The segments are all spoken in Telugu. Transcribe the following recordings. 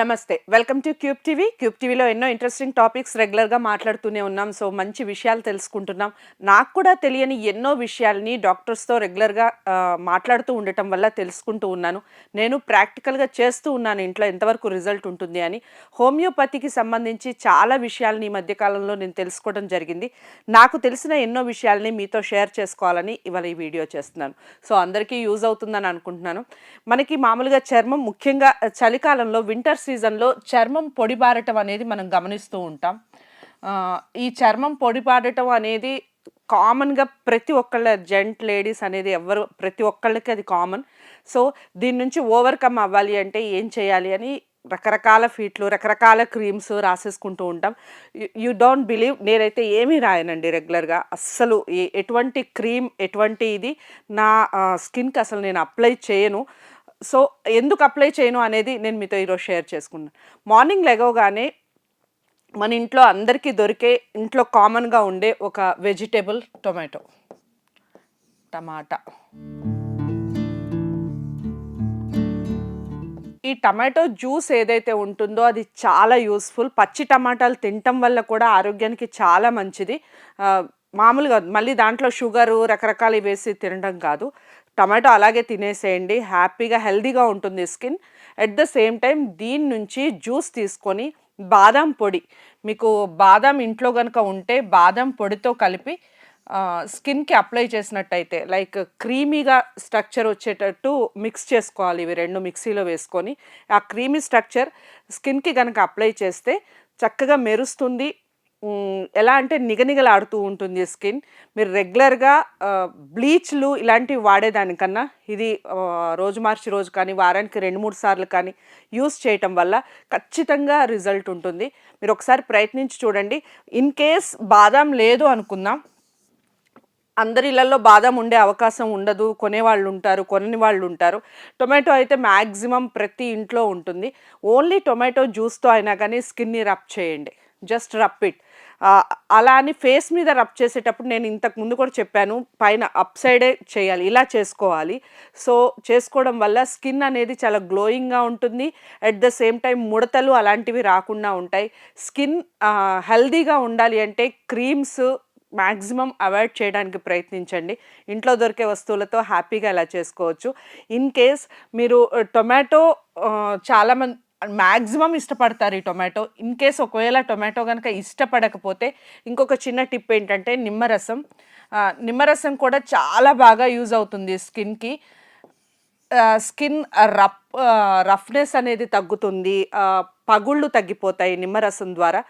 నమస్తే. Welcome to Cube TV. Cube టీవీలో ఎన్నో ఇంట్రెస్టింగ్ టాపిక్స్ రెగ్యులర్గా మాట్లాడుతూనే ఉన్నాం. సో మంచి విషయాలు తెలుసుకుంటున్నాం. నాకు కూడా తెలియని ఎన్నో విషయాల్ని డాక్టర్స్తో రెగ్యులర్గా మాట్లాడుతూ ఉండటం వల్ల తెలుసుకుంటూ ఉన్నాను. నేను ప్రాక్టికల్గా చేస్తూ ఉన్నాను. ఇంట్లో ఎంతవరకు రిజల్ట్ ఉంటుంది అని. హోమియోపతికి సంబంధించి చాలా విషయాలని ఈ మధ్యకాలంలో నేను తెలుసుకోవడం జరిగింది. నాకు తెలిసిన ఎన్నో విషయాల్ని మీతో షేర్ చేసుకోవాలని ఇవాళ ఈ వీడియో చేస్తున్నాను. సో అందరికీ యూజ్ అవుతుందని అనుకుంటున్నాను. మనకి మామూలుగా చర్మం ముఖ్యంగా చలికాలంలో వింటర్ సీజన్లో చర్మం పొడిబారటం అనేది మనం గమనిస్తూ ఉంటాం. ఈ చర్మం పొడిబారటం అనేది కామన్గా ప్రతి ఒక్కళ్ళ జెంట్ లేడీస్ అనేది ఎవరు ప్రతి ఒక్కళ్ళకి అది కామన్. సో దీని నుంచి ఓవర్కమ్ అవ్వాలి అంటే ఏం చేయాలి అని రకరకాల ఫీట్లు రకరకాల క్రీమ్స్ రాసేసుకుంటూ ఉంటాం. యూ డోంట్ బిలీవ్ నేనైతే ఏమీ రాయనండి రెగ్యులర్గా. అస్సలు ఎటువంటి క్రీమ్ ఎటువంటి ఇది నా స్కిన్కి అసలు నేను అప్లై చేయను. సో ఎందుకు అప్లై చేయను అనేది నేను మీతో ఈరోజు షేర్ చేసుకున్నాను మార్నింగ్ లెగవగానే మన ఇంట్లో అందరికీ దొరికే ఇంట్లో కామన్గా ఉండే ఒక వెజిటేబుల్ టొమాటో. టమాటా. ఈ టమాటో జ్యూస్ ఏదైతే ఉంటుందో అది చాలా యూస్ఫుల్. పచ్చి టమాటాలు తినటం వల్ల కూడా ఆరోగ్యానికి చాలా మంచిది. మామూలుగా మళ్ళీ దాంట్లో షుగరు రకరకాలు వేసి తినడం కాదు. టమాటో అలాగే తినేసేయండి. హ్యాపీగా హెల్దీగా ఉంటుంది skin. At the same time దీని నుంచి జ్యూస్ తీసుకొని బాదం పొడి మీకు బాదం ఇంట్లో కనుక ఉంటే బాదం పొడితో కలిపి స్కిన్కి అప్లై చేసినట్టయితే లైక్ క్రీమీగా స్ట్రక్చర్ వచ్చేటట్టు మిక్స్ చేసుకోవాలి ఇవి రెండు మిక్సీలో వేసుకొని. ఆ క్రీమీ స్ట్రక్చర్ స్కిన్కి కనుక అప్లై చేస్తే చక్కగా మెరుస్తుంది. ఎలా అంటే నిగనిగలాడుతూ ఉంటుంది స్కిన్. మీరు రెగ్యులర్గా బ్లీచ్లు ఇలాంటివి వాడేదానికన్నా ఇది రోజు మార్చి రోజు కానీ వారానికి రెండు మూడు సార్లు కానీ యూస్ చేయటం వల్ల ఖచ్చితంగా రిజల్ట్ ఉంటుంది. మీరు ఒకసారి ప్రయత్నించి చూడండి. ఇన్ కేస్ బాదం లేదు అనుకుందాం. అందరి ఇళ్ళలో బాదం ఉండే అవకాశం ఉండదు. కొనేవాళ్ళు ఉంటారు కొనని వాళ్ళు ఉంటారు. టొమాటో అయితే మ్యాక్సిమం ప్రతి ఇంట్లో ఉంటుంది. ఓన్లీ టొమాటో జ్యూస్తో అయినా కానీ స్కిన్ని రబ్ చేయండి. Just rub it. అలా అని ఫేస్ మీద రబ్ చేసేటప్పుడు నేను ఇంతకు ముందు కూడా చెప్పాను పైన అప్ సైడే చేయాలి ఇలా చేసుకోవాలి. సో చేసుకోవడం వల్ల స్కిన్ అనేది చాలా గ్లోయింగ్గా ఉంటుంది. అట్ ద సేమ్ టైం ముడతలు అలాంటివి రాకుండా ఉంటాయి. స్కిన్ హెల్దీగా ఉండాలి అంటే క్రీమ్స్ మ్యాక్సిమం అవాయిడ్ చేయడానికి ప్రయత్నించండి. ఇంట్లో దొరికే వస్తువులతో హ్యాపీగా ఇలా చేసుకోవచ్చు. ఇన్ కేస్ మీరు టొమాటో చాలామంది మ్యాక్సిమం ఇష్టపడతారు ఈ టొమాటో. ఇన్ కేస్ ఒకవేళ టొమాటో కనుక ఇష్టపడకపోతే ఇంకొక చిన్న టిప్ ఏంటంటే నిమ్మరసం. నిమ్మరసం కూడా చాలా బాగా యూజ్ అవుతుంది స్కిన్కి. స్కిన్ రఫ్ రఫ్నెస్ అనేది తగ్గుతుంది. పగుళ్ళు తగ్గిపోతాయి నిమ్మరసం ద్వారా.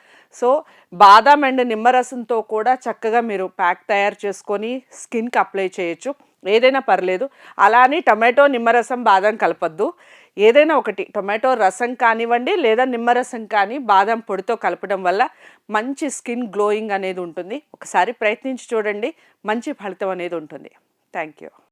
సో బాదాం అండ్ నిమ్మరసంతో కూడా చక్కగా మీరు ప్యాక్ తయారు చేసుకొని స్కిన్కి అప్లై చేయొచ్చు. ఏదైనా పర్లేదు. అలా అని టమాటో నిమ్మరసం బాదం కలపద్దు. ఏదైనా ఒకటి టొమాటో రసం కానివ్వండి లేదా నిమ్మరసం కానీ బాదం పొడితో కలపడం వల్ల మంచి స్కిన్ గ్లోయింగ్ అనేది ఉంటుంది. ఒకసారి ప్రయత్నించి చూడండి మంచి ఫలితం అనేది ఉంటుంది. Thank you